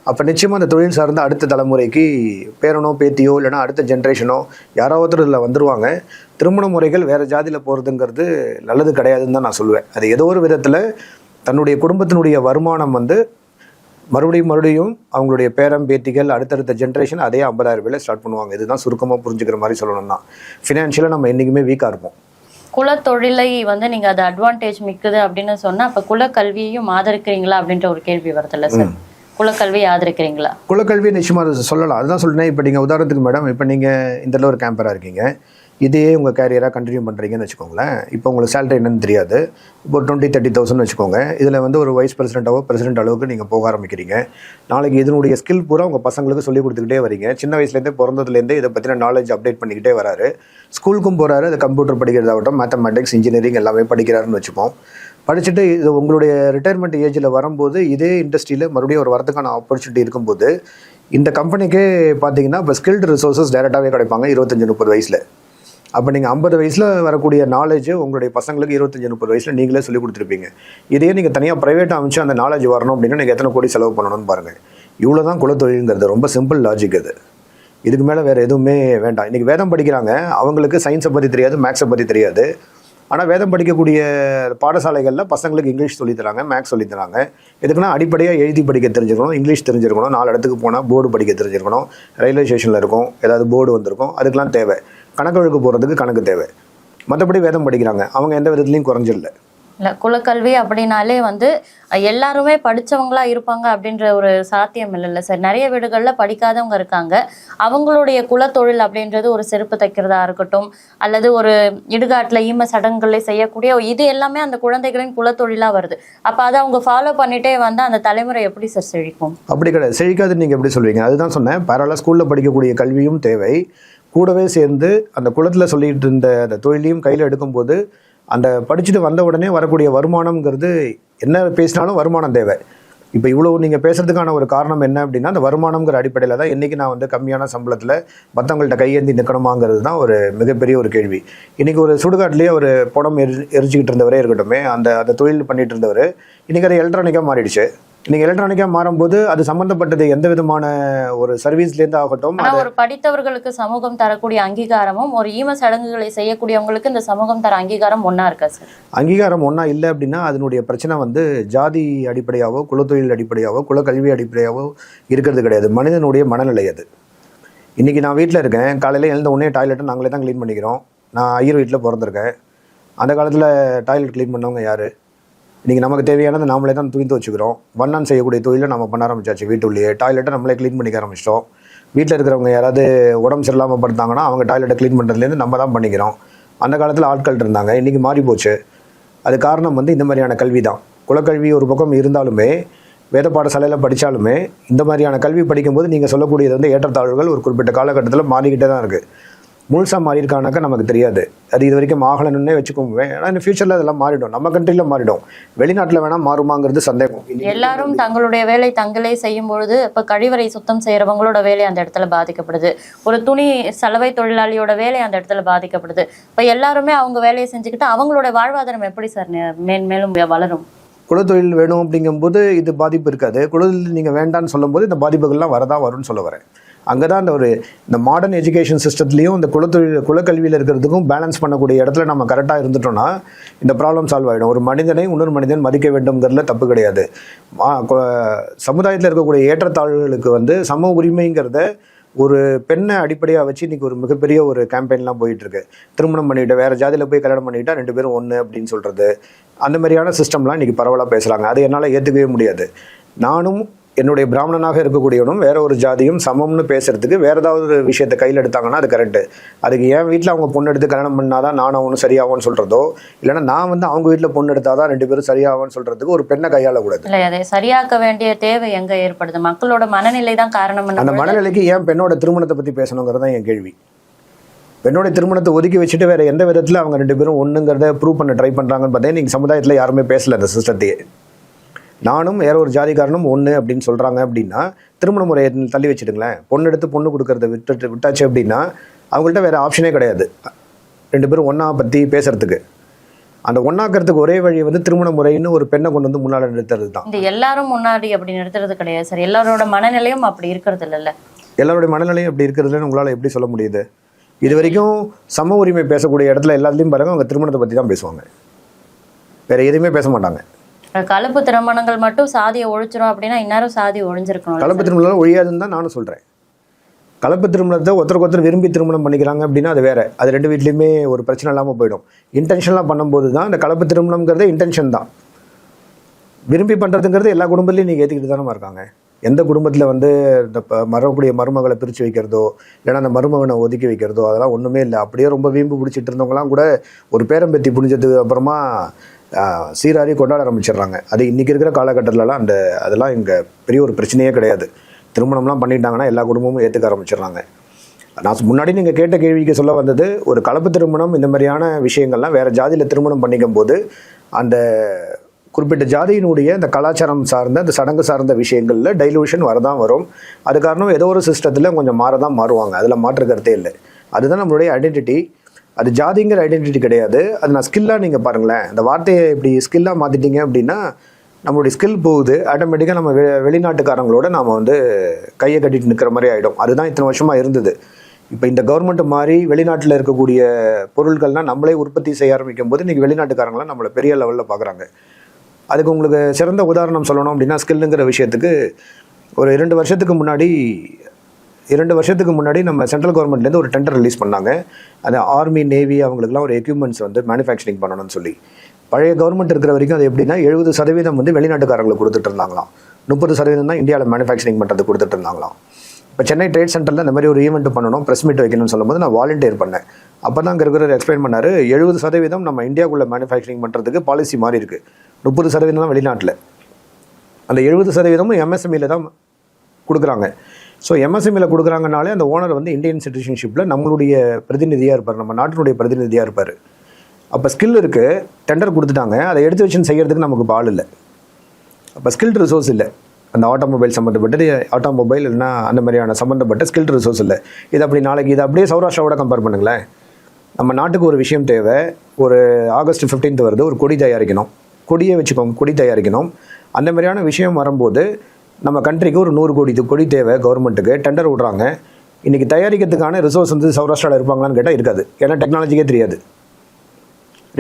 Speaker 1: அப்போ நிச்சயமாக அந்த தொழில் சார்ந்த அடுத்த தலைமுறைக்கு பேரனோ பேத்தியோ இல்லைன்னா அடுத்த ஜென்ரேஷனோ யாரோ ஒருத்தர் இதில் வந்துருவாங்க. திருமண முறைகள் வேறு ஜாதியில் போகிறதுங்கிறது நல்லது கிடையாதுன்னு தான் நான் சொல்லுவேன். அது ஏதோ ஒரு விதத்தில் தன்னுடைய குடும்பத்தினுடைய வருமானம் வந்து மறுபடியும் மறுபடியும் அவங்களுடைய பேரம் பேத்திகள் அடுத்தடுத்த ஜென்ரேஷன் அதே ஐம்பதாயிரம் ரூபாயில ஸ்டார்ட் பண்ணுவாங்க. இதுதான் சுருக்கமாக புரிஞ்சுக்கிற மாதிரி சொல்லணும்னா. ஃபினான்ஷியலாக நம்ம என்றைக்குமே வீக்காக இருப்போம்.
Speaker 2: குலத்தொழிலை வந்து நீங்க அது அட்வான்டேஜ் மிக்குது அப்படின்னு சொன்னா அப்ப குலக்கல்வியையும் ஆதரிக்கிறீங்களா அப்படின்ற ஒரு கேள்வி வருதுல்ல சார் குலக்கல்வியை ஆதரிக்கிறீங்களா?
Speaker 1: குலக்கல்வி நிச்சயமாக சொல்லலாம். அதுதான் சொல்றேன். இப்போ நீங்கள் உதாரணத்துக்கு மேடம் இப்போ நீங்கள் இந்த ஒரு கேம்பராக இருக்கீங்க. இதே உங்கள் கேரியராக கண்டினியூ பண்ணுறீங்கன்னு வச்சுக்கோங்களேன். இப்போ உங்களுக்கு சேலரி என்னன்னு தெரியாது. இப்போ டுவெண்ட்டி தேர்ட்டி தௌசண்ட் வச்சுக்கோங்க. இதில் வந்து ஒரு வைஸ் பிரசிடென்ட்டாவோ பிரசிடென்ட் அளவுக்கு நீங்கள் போக ஆரம்பிக்கிறீங்க. நாளைக்கு இதனுடைய ஸ்கில் பூரா உங்கள் பசங்களுக்கு சொல்லி கொடுத்துக்கிட்டே வரீங்க. சின்ன வயசுலேருந்தே பிறந்ததுலேருந்தே இதை பற்றின நாலேஜ் அப்டேட் பண்ணிக்கிட்டே வராரு. ஸ்கூலுக்கும் போகிறாரு அது கம்ப்யூட்டர் படிக்கிறதாகட்டும் மேத்தமெட்டிக்ஸ் இன்ஜினியரிங் எல்லாமே படிக்கிறாருன்னு வச்சுப்போம். படிச்சுட்டு இது உங்களுடைய ரிட்டையர்மெண்ட் ஏஜில் வரும்போது இதே இண்டஸ்ட்ரியில் மறுபடியும் ஒரு வரதுக்கான ஆப்பர்ச்சுனிட்டி இருக்கும்போது இந்த கம்பெனிக்கே பார்த்தீங்கன்னா இப்போ ஸ்கில்டு ரிசோர்ஸஸ் டைரெக்டாகவே கிடைப்பாங்க இருபத்தஞ்சி முப்பது வயசில். அப்போ நீங்கள் ஐம்பது வயசில் வரக்கூடிய நாலேஜ் உங்களுடைய பசங்களுக்கு இருபத்தஞ்சி முப்பது வயசில் நீங்களே சொல்லி கொடுத்துருப்பீங்க. இதே நீங்கள் தனியாக ப்ரைவேட் அமைச்சு அந்த நாலேஜ் வரணும் அப்படின்னா நீங்கள் எத்தனை கோடி செலவு பண்ணணும்னு பாருங்கள் இவ்வளோ தான் குலத்தொழிலுங்கிறது ரொம்ப சிம்பிள் லாஜிக் அது. இதுக்கு மேலே வேறு எதுவுமே வேண்டாம். இன்றைக்கி வேதம் படிக்கிறாங்க அவங்களுக்கு சயின்ஸை பற்றி தெரியாது மேக்ஸை பற்றி தெரியாது. ஆனால் வேதம் படிக்கக்கூடிய பாடசாலைகளில் பசங்களுக்கு இங்கிலீஷ் சொல்லித்தராங்க மேக்ஸ் சொல்லித் தராங்க. எதுக்குன்னா அடிப்படையாக எழுதி படிக்க தெரிஞ்சிருக்கணும் இங்கிலீஷ் தெரிஞ்சிருக்கணும் நாலு இடத்துக்கு போனால் போர்டு படிக்க தெரிஞ்சிருக்கணும் ரயில்வே ஸ்டேஷனில் இருக்கும் ஏதாவது போர்டு வந்திருக்கும் அதுக்கெலாம் தேவை. கணக்கு வழக்கு போகிறதுக்கு கணக்கு தேவை. மற்றபடி வேதம் படிக்கிறாங்க. அவங்க எந்த விதத்துலையும் குறைஞ்சிடல
Speaker 2: இல்லை குலக்கல்வி அப்படின்னாலே வந்து எல்லாருமே படித்தவங்களா இருப்பாங்க அப்படின்ற ஒரு சாத்தியம் இல்லைல்ல சார். நிறைய வீடுகளில் படிக்காதவங்க இருக்காங்க. அவங்களுடைய குலத்தொழில் அப்படின்றது ஒரு செருப்பு தைக்கிறதா இருக்கட்டும் அல்லது ஒரு இடுகாட்டில் ஈம சடங்குகளை செய்யக்கூடிய இது எல்லாமே அந்த குழந்தைகளின் குலத்தொழிலாக வருது. அப்போ அதை அவங்க ஃபாலோ பண்ணிட்டே வந்தால் அந்த தலைமுறை எப்படி சார் செழிக்கும்?
Speaker 1: அப்படி கிடையாது. செழிக்காது நீங்கள் எப்படி சொல்வீங்க? அதுதான் சொன்னேன். பரவாயில்ல ஸ்கூலில் படிக்கக்கூடிய கல்வியும் தேவை. கூடவே சேர்ந்து அந்த குளத்தில் சொல்லிட்டு இருந்த அந்த தொழிலையும் கையில் எடுக்கும்போது அந்த படிச்சுட்டு வந்த உடனே வரக்கூடிய வருமானம்ங்கிறது என்ன பேசினாலும் வருமானம் தேவை. இப்போ இவ்வளோ நீங்கள் பேசுறதுக்கான ஒரு காரணம் என்ன அப்படின்னா அந்த வருமானம்ங்கிற அடிப்படையில் தான் இன்றைக்கி நான் வந்து கம்மியான சம்பளத்தில் மற்றவங்கள்ட்ட கையேந்தி நிற்கணுமாங்கிறது தான் ஒரு மிகப்பெரிய ஒரு கேள்வி. இன்றைக்கி ஒரு சுடுகாட்டிலேயே ஒரு புடம் எரி எரிச்சிக்கிட்டு இருந்தவரே இருக்கட்டுமே அந்த அந்த தொழில் பண்ணிட்டு இருந்தவர் இன்றைக்கி அது எலக்ட்ரானிக்காக மாறிடுச்சு. இன்றைக்கி எலக்ட்ரானிக்காக மாறும்போது அது சம்மந்தப்பட்டது எந்த விதமான ஒரு சர்வீஸ்லேருந்து ஆகட்டும்
Speaker 2: ஆனா ஒரு படித்தவர்களுக்கு சமூகம் தரக்கூடிய அங்கீகாரமும் ஒரு ஈம சடங்குகளை செய்யக்கூடியவங்களுக்கு இந்த சமூகம் தர அங்கீகாரம் ஒண்ணா இருக்கா சார்
Speaker 1: அங்கீகாரம் ஒன்றா இல்லை அப்படின்னா அதனுடைய பிரச்சனை வந்து ஜாதி அடிப்படையாவோ குலத்தொழில் அடிப்படையாவோ குலக்கல்வி அடிப்படையாவோ இருக்கிறது கிடையாது. மனிதனுடைய மனநிலை அது. இன்றைக்கி நான் வீட்டில் இருக்கேன். காலையில் எழுந்த உடனே டாய்லெட்டை நாங்களே தான் க்ளீன் பண்ணிக்கிறோம். நான் ஐயர் வீட்டில் பிறந்திருக்கேன். அந்த காலத்தில் டாய்லெட் க்ளீன் பண்ணவங்க யார்? இன்றைக்கி நமக்கு தேவையானது நாமளே தான் துணிந்து வச்சுக்கிறோம். வண்ணம் செய்யக்கூடிய தொழிலை நம்ம பண்ண ஆரம்பிச்சாச்சு வீட்டுள்ளேயே. டாய்லெட்டை நம்மளே க்ளீன் பண்ணிக்க ஆரம்பிச்சிட்டோம். வீட்டில் இருக்கிறவங்க யாராவது உடம்பு சரியில்லாமல் படுத்தாங்கன்னா அவங்க டாய்லெட்டை க்ளீன் பண்ணுறதுலேருந்து நம்ம தான் பண்ணிக்கிறோம். அந்த காலத்தில் ஆட்கள் இருந்தாங்க. இன்றைக்கி மாறி போச்சு அது காரணம் வந்து இந்த மாதிரியான கல்வி தான் குலக்கல்வி ஒரு பக்கம் இருந்தாலுமே வேத பாடசாலையில் படித்தாலுமே இந்த மாதிரியான கல்வி படிக்கும்போது நீங்கள் சொல்லக்கூடியது வந்து ஏற்றத்தாழ்வுகள் ஒரு குறிப்பிட்ட காலகட்டத்தில் மாறிக்கிட்டே தான் இருக்குது முழுசாக மாறி இருக்கானாக்கா நமக்கு தெரியாது. அது இது வரைக்கும் ஆகலன்னே வச்சுக்கோங்க ஏன்னா இந்த ஃபியூச்சரில் அதெல்லாம் மாறிடும். நம்ம கண்ட்ரியில் மாறிடும். வெளிநாட்டில் வேணால் மாறுமாங்கிறது சந்தேகம்.
Speaker 2: எல்லாரும் தங்களுடைய வேலை தங்களே செய்யும் பொழுது இப்ப கழிவறை சுத்தம் செய்யறவங்களோட வேலை அந்த இடத்துல பாதிக்கப்படுது. ஒரு துணி சலவை தொழிலாளியோட வேலை அந்த இடத்துல பாதிக்கப்படுது. இப்ப எல்லாருமே அவங்க வேலையை செஞ்சுக்கிட்டு அவங்களோட வாழ்வாதாரம் எப்படி சார் மேன்மேலும் வளரும்?
Speaker 1: குலத்தொழில் வேணும் அப்படிங்கும்போது இது பாதிப்பு இருக்காது. குலத்தொழில் நீங்கள் வேண்டான்னு சொல்லும்போது இந்த பாதிப்புகள்லாம் வரதான் வரும்னு சொல்ல வரேன். அங்கே தான் அந்த ஒரு இந்த மாடர்ன் எஜுகேஷன் சிஸ்டத்துலேயும் இந்த குலத்தொழில் குலக்கல்வியில் இருக்கிறதுக்கும் பேலன்ஸ் பண்ணக்கூடிய இடத்துல நம்ம கரெக்டாக இருந்துட்டோம்னா இந்த ப்ராப்ளம் சால்வ் ஆகிடும் ஒரு மனிதனை இன்னொரு மனிதன் மதிக்க வேண்டும்ங்கிறதுல தப்பு கிடையாது. சமுதாயத்தில் இருக்கக்கூடிய ஏற்றத்தாழ்வுகளுக்கு வந்து சம உரிமைங்கிறத ஒரு பெண்ணை அடிப்படையாக வச்சு இன்றைக்கி ஒரு மிகப்பெரிய ஒரு கேம்பெயின்லாம் போயிட்டுருக்கு. திருமணம் பண்ணிட்டு வேறு ஜாதியில் போய் கல்யாணம் பண்ணிட்டா ரெண்டு பேரும் ஒன்று அப்படின்னு சொல்கிறது அந்த மாதிரியான சிஸ்டம்லாம் இன்றைக்கி பரவலாக பேசுகிறாங்க அது என்னால் ஏற்றுக்கவே முடியாது. நானும் என்னுடைய பிராமணனாக இருக்கக்கூடியவனும் வேற ஒரு ஜாதியும் சமம்னு பேசுறதுக்கு வேற ஏதாவது ஒரு விஷயத்தை கையில் எடுத்தாங்கன்னா அது கரெக்டு அதுக்கு என் வீட்டில் அவங்க பொண்ணு எடுத்து கல்யாணம் பண்ணாதான் நான் அவனும் சரியாகும்னு சொல்றதோ இல்லைன்னா நான் வந்து அவங்க வீட்டில் பொண்ணு எடுத்தாதான் ரெண்டு பேரும் சரியாகும்னு சொல்றதுக்கு ஒரு பெண்ணை கையாளக்கூடாது.
Speaker 2: இல்லை அதை சரியாக்க வேண்டிய தேவை எங்க ஏற்படுது? மக்களோட மனநிலை தான் காரணம்
Speaker 1: அந்த மனநிலைக்கு ஏன் பெண்ணோட திருமணத்தை பற்றி பேசணுங்கிறது தான் என் கேள்வி. பெண்ணோட திருமணத்தை ஒதுக்கி வச்சுட்டு வேற எந்த விதத்தில் அவங்க ரெண்டு பேரும் ஒன்றுங்கிறத ப்ரூவ் பண்ண ட்ரை பண்ணுறாங்கன்னு பார்த்தா நீங்கள் சமுதாயத்தில் யாருமே பேசல அந்த சிஸ்டத்தையே நானும் வேற ஒரு ஜாதிக்காரனும் ஒன்று அப்படின்னு சொல்கிறாங்க அப்படின்னா திருமண முறையை தள்ளி வச்சுடுங்களேன். பொண்ணு எடுத்து பொண்ணு கொடுக்கறத விட்டுட்டு விட்டாச்சு அப்படின்னா அவங்கள்ட்ட வேற ஆப்ஷனே கிடையாது. ரெண்டு பேரும் ஒன்றா பற்றி பேசுறதுக்கு. அந்த ஒன்றாக்கிறதுக்கு ஒரே வழி வந்து திருமண முறைன்னு ஒரு பெண்ணை கொண்டு வந்து முன்னால் நிறுத்துறது தான்.
Speaker 2: இந்த எல்லாரும் முன்னாடி அப்படி நிறுத்துறது கிடையாது சார். எல்லாரோட மனநிலையும் அப்படி இருக்கிறது இல்லைல்ல.
Speaker 1: எல்லாருடைய மனநிலையும் எப்படி இருக்கிறதுன்னு உங்களால் எப்படி சொல்ல முடியுது? இது வரைக்கும் சம உரிமை பேசக்கூடிய இடத்துல எல்லாத்துலேயும் பாருங்க அவங்க திருமணத்தை பற்றி தான் பேசுவாங்க. வேற எதுவுமே பேச மாட்டாங்க.
Speaker 2: கலப்பு திருமணங்கள் மட்டும் சாதியை ஒழிச்சிரும் அப்படின்னா இந்நேரம் சாதி ஒழிஞ்சிருக்கணும்
Speaker 1: கலப்பு திருமணம் ஒழியாதுன்னு தான் நானும் சொல்கிறேன் கலப்பு திருமணத்தை ஒருத்தருக்கு ஒருத்தர் விரும்பி திருமணம் பண்ணிக்கிறாங்க அப்படின்னா அது வேற. அது ரெண்டு வீட்லேயுமே ஒரு பிரச்சனை இல்லாமல் போயிடும். இன்டென்ஷன்லாம் பண்ணும்போது தான் இந்த கலப்பு திருமணம்ங்கிறது இன்டென்ஷன் தான். விரும்பி பண்ணுறதுங்கிறது எல்லா குடும்பத்துலையும் நீங்கள் ஏற்றுக்கிட்டு தானே இருக்காங்க. எந்த குடும்பத்தில் வந்து இந்த ப- மறக்கூடிய மருமகளை பிரித்து வைக்கிறதோ இல்லைன்னா அந்த மருமகனை ஒதுக்கி வைக்கிறதோ அதெல்லாம் ஒன்றுமே இல்லை. அப்படியே ரொம்ப வீம்பு பிடிச்சிட்டு இருந்தவங்களாம் கூட ஒரு பேரம்பேத்தி புரிஞ்சதுக்கு அப்புறமா ஆஹ், சீராரி கொண்டாட ஆரம்பிச்சிடுறாங்க. அது இன்றைக்கி இருக்கிற காலகட்டத்திலலாம் அந்த அதெல்லாம் இங்கே பெரிய ஒரு பிரச்சனையே கிடையாது. திருமணம்லாம் பண்ணிட்டாங்கன்னா எல்லா குடும்பமும் ஏற்றுக்க ஆரம்பிச்சிடுறாங்க. நான் முன்னாடி நீங்கள் கேட்ட கேள்விக்கு சொல்ல வந்தது ஒரு கலப்பு திருமணம் இந்த மாதிரியான விஷயங்கள்லாம் வேறு ஜாதியில் திருமணம் பண்ணிக்கும் போது அந்த குறிப்பிட்ட ஜாதியினுடைய அந்த கலாச்சாரம் சார்ந்த அந்த சடங்கு சார்ந்த விஷயங்களில் டைலூஷன் வரதான் வரும். அது காரணம் ஏதோ ஒரு சிஸ்டத்தில் கொஞ்சம் மாறதான் மாறுவாங்க. அதில் மாற்று கருத்தே இல்லை. அதுதான் நம்மளுடைய ஐடென்டிட்டி அது ஜாதிங்கிற ஐடென்டிட்டி கிடையாது. அது நான் ஸ்கில்லாக நீங்கள் பாருங்களேன். அந்த வார்த்தையை இப்படி ஸ்கில்லாக மாற்றிட்டீங்க அப்படின்னா நம்மளுடைய ஸ்கில் போகுது. ஆட்டோமேட்டிக்காக நம்ம வெ வெளிநாட்டுக்காரங்களோட நாம் வந்து கையை கட்டிட்டு நிற்கிற மாதிரி ஆகிடும் அதுதான் இத்தனை வருஷமாக இருந்தது. இப்போ இந்த கவர்மெண்ட் மாதிரி வெளிநாட்டில் இருக்கக்கூடிய பொருட்கள்லாம் நம்மளே உற்பத்தி செய்ய ஆரம்பிக்கும் போது இன்றைக்கி வெளிநாட்டுக்காரங்களாம் நம்மளை பெரிய லெவலில் பார்க்குறாங்க அதுக்கு உங்களுக்கு சிறந்த உதாரணம் சொல்லணும் அப்படின்னா ஸ்கில்லுங்கிற விஷயத்துக்கு ஒரு இரண்டு வருஷத்துக்கு முன்னாடி இரண்டு வருஷத்துக்கு முன்னாடி நம்ம சென்ட்ரல் கவர்மெண்ட்லேருந்து ஒரு டெண்டர் ரிலீஸ் பண்ணாங்க. அது ஆர்மி நேவி அவங்களுக்குலாம் ஒரு எக்யூப்மெண்ட்ஸ் வந்து மேனுஃபேக்சரிங் பண்ணணும்னு சொல்லி. பழைய கவர்மெண்ட் இருக்கிற வரைக்கும் அது எப்படின்னா எழுபது சதவீதம் வந்து வெளிநாட்டுக்காரங்களுக்கு கொடுத்துட்டு இருந்தாங்களாம். முப்பது சதவீதம் தான் இந்தியாவில் மேனுஃபேக்சரிங் பண்ணுறது கொடுத்துட்டு இருந்தாங்களாம். இப்போ சென்னை ட்ரேட் சென்டரில் இந்த மாதிரி ஒரு ஈவெண்ட் பண்ணணும் ப்ரெஸ் மீட் வைக்கணும்னு சொல்லும்போது நான் வாலண்டியர் பண்ணேன். அப்போ தான் அங்கே இருக்கிறவர் எக்ஸ்பிளைன் பண்ணார் எழுபது சதவீதம் நம்ம இந்தியாவுக்குள்ளே மேனுஃபேக்சரிங் பண்ணுறதுக்கு பாலிசி மாறி இருக்குது முப்பது சதவீதம் தான் வெளிநாட்டில். அந்த எழுபது சதவீதமும் எம்எஸ்எம்இல தான் கொடுக்குறாங்க. ஸோ எம்எஸ்எம்இல கொடுக்குறாங்கனாலே அந்த ஓனர் வந்து இந்தியன் சிட்டிசன்ஷிப்பில் நம்மளுடைய பிரதிநிதியாக இருப்பார். நம்ம நாட்டினுடைய பிரதிநிதியாக இருப்பார். அப்போ ஸ்கில் இருக்குது டெண்டர் கொடுத்துட்டாங்க. அதை எடுத்து வச்சுன்னு செய்கிறதுக்கு நமக்கு பால் இல்லை. அப்போ ஸ்கில்ட் ரிசோர்ஸ் இல்லை. அந்த ஆட்டோமொபைல் சம்மந்தப்பட்டது ஆட்டோமொபைல் இல்லைன்னா அந்த மாதிரியான சம்மந்தப்பட்ட ஸ்கில்ட் ரிசோர்ஸ் இல்லை. இது அப்படி நாளைக்கு இது அப்படியே சௌராஷ்டிராவோட கம்பேர் பண்ணுங்களேன். நம்ம நாட்டுக்கு ஒரு விஷயம் தேவை. ஒரு ஆகஸ்ட் 15th வருது. ஒரு கொடி தயாரிக்கணும். கொடியை வச்சுக்கோங்க. கொடி தயாரிக்கணும். அந்த மாதிரியான விஷயம் வரும்போது நம்ம கண்ட்ரிக்கு ஒரு நூறு கோடி இது கொடி தேவை கவர்மெண்ட்டுக்கு டெண்டர் விடுறாங்க. இன்றைக்கி தயாரிக்கிறதுக்கான ரிசோர்ஸ் வந்து சௌராஷ்டிராவில் இருப்பாங்களான்னு கேட்டால் இருக்காது. ஏன்னா டெக்னாலஜிக்கே தெரியாது.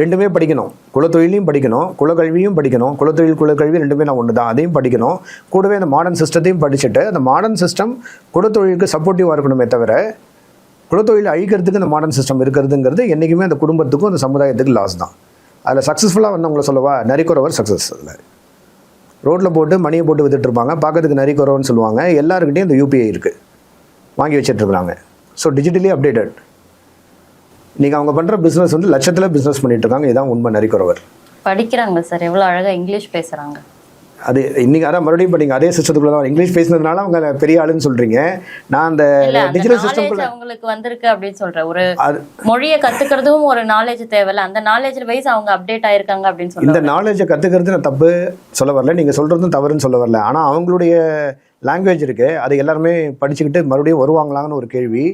Speaker 1: ரெண்டுமே படிக்கணும். குலத்தொழிலையும் படிக்கணும். குலக்கல்வியும் படிக்கணும். குலத்தொழில் குலக்கல்வி ரெண்டுமே நான் ஒன்று தான் அதையும் படிக்கணும். கூடவே அந்த மாடர்ன் சிஸ்டத்தையும் படிச்சுட்டு அந்த மாடர்ன் சிஸ்டம் குலத்தொழிலுக்கு சப்போர்ட்டிவாக இருக்கணுமே தவிர குலத்தொழில் அழிக்கிறதுக்கு இந்த மாடர்ன் சிஸ்டம் இருக்கிறதுங்கிறது என்றைக்குமே அந்த குடும்பத்துக்கும் அந்த சமுதாயத்துக்கு லாஸ் தான். அதில் சக்ஸஸ்ஃபுல்லாக வந்தவங்கள சொல்லவா? நரிக்குறவர் சக்ஸஸ் அதில் ரோட்டில் போட்டு மணியை போட்டு வித்துட்டு இருப்பாங்க பார்க்கறதுக்கு குறவுன்னு சொல்லுவாங்க. எல்லாருக்கிட்டையும் இந்த யூபிஐ இருக்குது வாங்கி வச்சிட்டு ஸோ டிஜிட்டலி அப்டேட்டட் நீங்கள் அவங்க பண்ணுற பிஸ்னஸ் வந்து லட்சத்தில் பிஸ்னஸ் பண்ணிட்டு இருக்காங்க இதான் உண்மை நரிக்குறவர்
Speaker 2: படிக்கிறாங்க சார். எவ்வளோ அழகாக இங்கிலீஷ் பேசுகிறாங்க
Speaker 1: அது இன்னைக்கு அதான் மறுபடியும் இப்போ நீங்கள் அதே சிஸ்டத்துக்குள்ள தான் இங்கிலீஷ் பேசுனதுனால அவங்க பெரிய ஆளுன்னு சொல்கிறீங்க நான் அந்த டிஜிட்டல் சிஸ்டம்குள்ள
Speaker 2: அவங்களுக்கு வந்திருக்கு அப்படின்னு சொல்றேன். ஒரு மொழியை கத்துக்கிறதும் ஒரு நாலேஜ் தேவையில்ல. அந்த நாலேஜ் வைஸ் அவங்க அப்டேட் ஆயிருக்காங்க அப்படின்னு
Speaker 1: இந்த
Speaker 2: சொல்றாங்க.
Speaker 1: நாலேஜை கற்றுக்கிறது நான் தப்பு சொல்ல வரல. நீங்கள் சொல்கிறதும் தவறுன்னு சொல்ல வரல. ஆனால் அவங்களுடைய லாங்குவேஜ் இருக்கு. அது எல்லாருமே படிச்சுக்கிட்டு மறுபடியும் வருவாங்களான்னு ஒரு கேள்வி.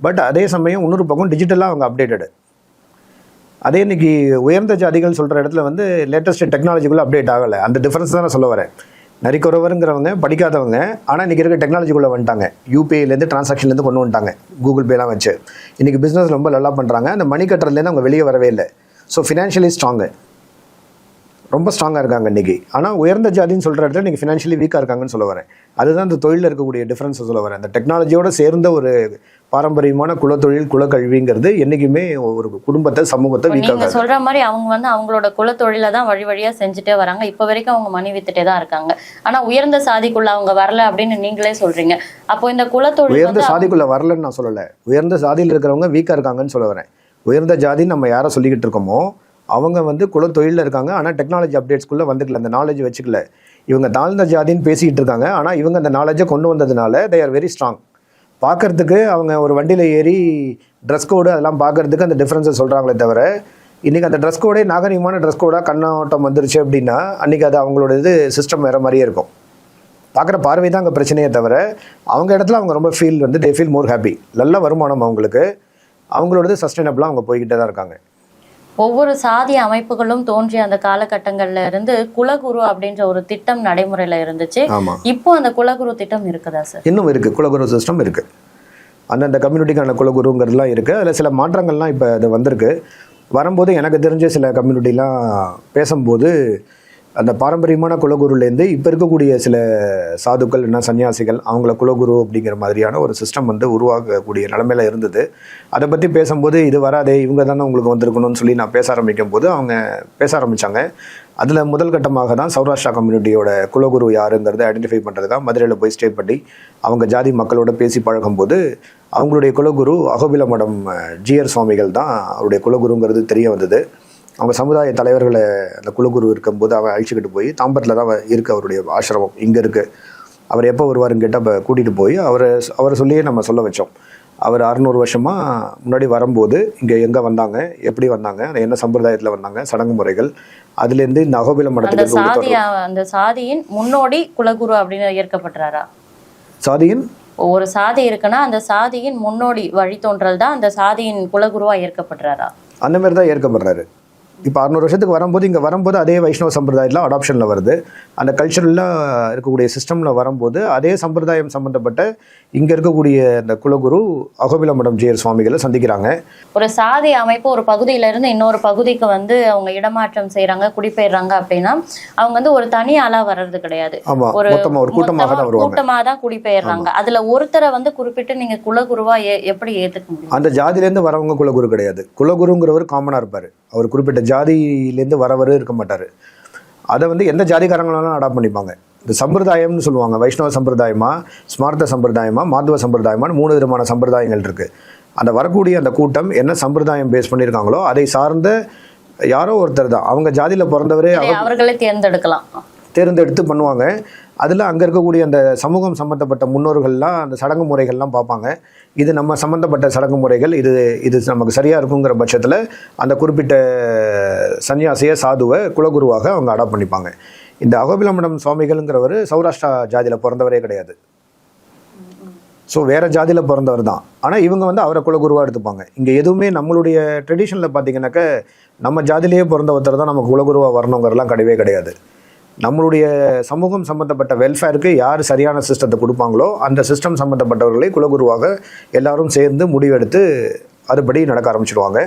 Speaker 1: பட் அதே சமயம் இன்னொரு பக்கம் டிஜிட்டலாக அவங்க அப்டேட்டடு அதே இன்னைக்கு உயர்ந்த ஜாதிகள் சொல்கிற இடத்துல வந்து லேட்டஸ்ட் டெக்னாலஜிக்குள்ளே அப்டேட் ஆகலை. அந்த டிஃப்ரென்ஸ் தான் நான் சொல்ல வரேன். நரிக்குறவருங்கிறவங்க படிக்காதவங்க ஆனால் இன்றைக்கி இருக்க டெக்னாலஜிக்குள்ளே வந்துட்டாங்க. யூபிஐலேருந்து டிரான்சாக்ஷன்லேருந்து கொண்டு வந்துட்டாங்க. கூகுள் பேலாம் வச்சு. இன்றைக்கி பிஸ்னஸ் ரொம்ப நல்லா பண்ணுறாங்க அந்த மணி கட்டுறதுலேருந்து அவங்க வெளியே வரவே இல்லை. ஸோ ஃபினான்ஷியலி ஸ்ட்ராங்கு ரொம்ப ஸ்ட்ராங்காக இருக்காங்க இன்றைக்கி ஆனால் உயர்ந்த ஜாதின்னு சொல்கிற இடத்துல நீங்கள் ஃபினான்ஷியலி வீக்காக இருக்காங்கன்னு சொல்ல வரேன். அதுதான் இந்த தொழிலில் இருக்கக்கூடிய டிஃப்ரென்ஸை சொல்ல வரேன். அந்த டெக்னாலஜியோட சேர்ந்த ஒரு பாரம்பரியமான குலத்தொழில் குலக்கல்விங்கிறது என்றைக்குமே ஒரு குடும்பத்தை சமூகத்தை வீக்காக
Speaker 2: சொல்ற மாதிரி அவங்க வந்து அவங்களோட குலத்தொழில தான் வழி வழியா செஞ்சுட்டே வராங்க. இப்ப வரைக்கும் அவங்க மணி வித்துட்டே தான் இருக்காங்க. ஆனா உயர்ந்த சாதிக்குள்ள அவங்க வரல அப்படின்னு நீங்களே சொல்றீங்க. அப்போ இந்த குலத்தொழில்
Speaker 1: உயர்ந்த சாதிக்குள்ளே வரலன்னு நான் சொல்லலை. உயர்ந்த சாதியில் இருக்கிறவங்க வீக்காக இருக்காங்கன்னு சொல்ல வரேன். உயர்ந்த ஜாதின்னு நம்ம யாரை சொல்லிக்கிட்டு இருக்கோமோ அவங்க வந்து குலத்தொழிலில் இருக்காங்க. ஆனால் டெக்னாலஜி அப்டேட்ஸ்குள்ளே வந்துக்கல அந்த நாலேஜ் வச்சுக்கல. இவங்க தாழ்ந்த ஜாதின்னு பேசிக்கிட்டு இருக்காங்க. ஆனால் இவங்க அந்த நாலேஜை கொண்டு வந்ததுனால தே ஆர் வெரி ஸ்ட்ராங் பார்க்கறதுக்கு அவங்க ஒரு வண்டியில் ஏறி ட்ரெஸ் கோடு அதெல்லாம் பார்க்கறதுக்கு அந்த டிஃப்ரென்ஸை சொல்கிறாங்களே தவிர இன்றைக்கி அந்த ட்ரெஸ் கோடே நாகரிகமான ட்ரெஸ் கோடாக கண்ணோட்டம் வந்துருச்சு அப்படின்னா அன்றைக்கி அது அவங்களோட இது சிஸ்டம் வேறு மாதிரியே இருக்கும். பார்க்குற பார்வை தான் அங்கே பிரச்சனையே தவிர அவங்க இடத்துல அவங்க ரொம்ப ஃபீல் வந்து தே ஃபீல் மோர் ஹாப்பி நல்ல வருமானம் அவங்களுக்கு. அவங்களோடது சஸ்டைனபிளாக அவங்க போய்கிட்டே தான் இருக்காங்க.
Speaker 2: ஒவ்வொரு சாதி அமைப்புகளும் தோன்றிய அந்த காலகட்டங்கள்ல இருந்து குலகுரு அப்படின்ற ஒரு திட்டம் நடைமுறையில இருந்துச்சு. இப்போ அந்த குலகுரு திட்டம் இருக்குதா சார்?
Speaker 1: இன்னும் இருக்குது குலகுரு சிஸ்டம் இருக்குது அந்தந்த கம்யூனிட்டிக்கான குலகுருங்கிறதுலாம் இருக்குது அதில் சில மாற்றங்கள்லாம் இப்போ அது வந்திருக்கு. வரும்போது எனக்கு தெரிஞ்ச சில கம்யூனிட்டிலாம் பேசும்போது அந்த பாரம்பரியமான குலகுருலேருந்து இப்போ இருக்கக்கூடிய சில சாதுக்கள் என்ன சன்னியாசிகள் அவங்கள குலகுரு அப்படிங்கிற மாதிரியான ஒரு சிஸ்டம் வந்து உருவாக்கக்கூடிய நிலமையில இருந்தது. அதை பற்றி பேசும்போது இது வராதே இவங்க தானே உங்களுக்கு வந்திருக்கணும்னு சொல்லி நான் பேச ஆரம்பிக்கும் போது அவங்க பேச ஆரம்பித்தாங்க அதில் முதல் கட்டமாக தான் சௌராஷ்டிரா கம்யூனிட்டியோட குலகுரு யாருங்கிறத ஐடென்டிஃபை பண்ணுறதுக்காக மதுரையில் போய் ஸ்டே பண்ணி அவங்க ஜாதி மக்களோட பேசி பழகும்போது அவங்களுடைய குலகுரு அகோபில மடம் ஜிஆர் சுவாமிகள் தான் அவருடைய குலகுருங்கிறது தெரிய வந்தது. அவங்க சமுதாய தலைவர்களை அந்த குலகுரு இருக்கும்போது அவன் அழிச்சுக்கிட்டு போய் தாம்பரத்தில் தான் இருக்கு அவருடைய ஆசிரமம். இங்கே இருக்குது அவர் எப்போ வருவாருன்னு கேட்டால் அப்போ கூட்டிகிட்டு போய் அவரை அவரை சொல்லியே நம்ம சொல்ல வச்சோம். அவர் அறுநூறு வருஷமாக முன்னாடி வரும்போது இங்கே எங்கே வந்தாங்க எப்படி வந்தாங்க என்ன சம்பிரதாயத்தில் வந்தாங்க சடங்கு முறைகள் அதுலேருந்து இந்த அகோபில மடத்துக்கு.
Speaker 2: அந்த சாதியின் முன்னோடி குலகுரு அப்படின்னு ஏற்கப்பட்டுறாரா?
Speaker 1: சாதியின்?
Speaker 2: ஒரு சாதி இருக்குன்னா அந்த சாதியின் முன்னோடி வழித்தோன்றல் தான் அந்த சாதியின் குலகுருவா ஏற்கப்படுறாரா
Speaker 1: அந்த மாதிரி தான் ஏற்கப்படுறாரு. இப்போ அறுநூறு வருஷத்துக்கு வரும்போது இங்கே வரும்போது அதே வைஷ்ணவ சம்பிரதாயத்தில் அடாப்ஷனில் வருது. அந்த கல்ச்சரில் இருக்கக்கூடிய சிஸ்டமில் வரும்போது அதே சம்பிரதாயம் சம்மந்தப்பட்ட இங்கே இருக்கக்கூடிய இந்த குலகுரு அகோபில மடம் ஜெயர் சுவாமிகளை சந்திக்கிறாங்க.
Speaker 2: ஒரு சாதி அமைப்பு ஒரு பகுதியில இருந்து இன்னொரு பகுதிக்கு வந்து அவங்க இடமாற்றம் செய்றாங்க குடிபெயர்றாங்க அப்படின்னா அவங்க வந்து ஒரு தனி ஆளா வர்றது கிடையாது. ஒரு
Speaker 1: கூட்டமாக தான் வருவாங்க.
Speaker 2: கூட்டமா தான் குடிபெயர்றாங்க அதுல ஒருத்தரை வந்து குறிப்பிட்டு நீங்க குலகுருவா ஏ- எப்படி ஏத்துக்க முடியும்?
Speaker 1: அந்த ஜாதியிலேருந்து வரவங்க குலகுரு கிடையாது. குலகுருங்கிறவர் காமனாக இருப்பார். அவர் குறிப்பிட்ட ஜாதியிலேருந்து வரவர் இருக்க மாட்டார். அதை வந்து எந்த ஜாதிக்காரங்களாலும் அடாப்ட் பண்ணிப்பாங்க. இந்த சம்பிரதாயம்னு சொல்லுவாங்க. வைஷ்ணவ சம்பிரதாயமா ஸ்மார்த்த சம்பிரதாயமா மாதுவ சம்பிரதாயமான்னு மூணு விதமான சம்பிரதாயங்கள் இருக்குது அந்த வரக்கூடிய அந்த கூட்டம் என்ன சம்பிரதாயம் பேஸ் பண்ணியிருக்காங்களோ அதை சார்ந்த யாரோ ஒருத்தர் தான். அவங்க ஜாதியில் பிறந்தவரே
Speaker 2: அவர்களே தேர்ந்தெடுக்கலாம்.
Speaker 1: தேர்ந்தெடுத்து பண்ணுவாங்க. அதில் அங்கே இருக்கக்கூடிய அந்த சமூகம் சம்மந்தப்பட்ட முன்னோர்கள்லாம் அந்த சடங்கு முறைகள்லாம் பார்ப்பாங்க. இது நம்ம சம்மந்தப்பட்ட சடங்கு முறைகள். இது இது நமக்கு சரியாக இருக்குங்கிற பட்சத்தில் அந்த குறிப்பிட்ட சன்னியாசிய சாதுவை குலகுருவாக அவங்க அடாப்ட் பண்ணிப்பாங்க. இந்த அகோபிலமடம் சுவாமிகள்ங்கிறவர் சௌராஷ்டிரா ஜாதியில் பிறந்தவரே கிடையாது. ஸோ வேறு ஜாதியில் பிறந்தவர் தான். ஆனால் இவங்க வந்து அவரை குலகுருவாக எடுத்துப்பாங்க. இங்கே எதுவுமே நம்மளுடைய ட்ரெடிஷனில் பார்த்தீங்கன்னாக்க நம்ம ஜாதியிலேயே பிறந்த ஒருத்தர் தான் நமக்கு குலகுருவாக வரணுங்கிறலாம் கிடையவே கிடையாது. நம்மளுடைய சமூகம் சம்மந்தப்பட்ட வெல்ஃபேருக்கு யார் சரியான சிஸ்டத்தை கொடுப்பாங்களோ அந்த சிஸ்டம் சம்மந்தப்பட்டவர்களை குலகுருவாக எல்லாரும் சேர்ந்து முடிவெடுத்து அதுபடி நடக்க ஆரம்பிச்சிடுவாங்க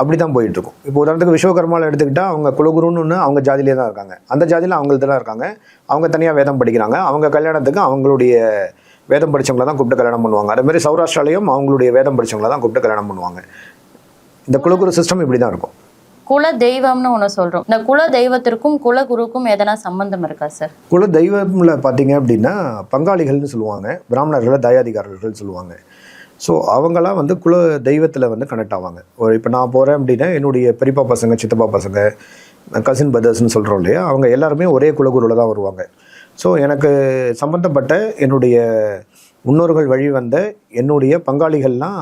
Speaker 1: அப்படி தான் போயிட்டுருக்கும். இப்போ உதாரணத்துக்கு விஸ்வகர்மாவில் எடுத்துக்கிட்டால் அவங்க குலகுருன்னு ஒன்று அவங்க ஜாதியிலே தான் இருக்காங்க. அந்த ஜாதியில் அவங்கள்ட்ட தான் இருக்காங்க. அவங்க தனியாக வேதம் படிக்கிறாங்க. அவங்க கல்யாணத்துக்கு அவங்களுடைய வேதம் படிச்சவங்கள தான் கூப்பிட்டு கல்யாணம் பண்ணுவாங்க. அதே மாதிரி சௌராஷ்டிராலையும் அவங்களுடைய வேதம் படிச்சவங்கள தான் கூப்பிட்டு கல்யாணம் பண்ணுவாங்க. இந்த குலகுரு சிஸ்டம் இப்படி தான் இருக்கும்.
Speaker 2: குல தெய்வம்னு ஒண்ணு சொல்றோம். இந்த குல தெய்வத்திற்கும் குலகுருக்கும் எதனா சம்பந்தம் இருக்கா சார்
Speaker 1: குல தெய்வம்ல பார்த்தீங்க அப்படின்னா பங்காளிகள்னு சொல்லுவாங்க. பிராமணர்களை தயாதிகாரர்கள் சொல்லுவாங்க. ஸோ அவங்களாம் வந்து குல தெய்வத்தில் வந்து கனெக்ட் ஆவாங்க. ஒரு இப்போ நான் போகிறேன் அப்படின்னா என்னுடைய பெரியப்பா பசங்க சித்தப்பா பசங்க கசின் பிரதர்ஸ்னு சொல்கிறோம் இல்லையா? அவங்க எல்லாருமே ஒரே குலகுருவில் தான் வருவாங்க. ஸோ எனக்கு சம்மந்தப்பட்ட என்னுடைய முன்னோர்கள் வழி வந்த என்னுடைய பங்காளிகள்லாம்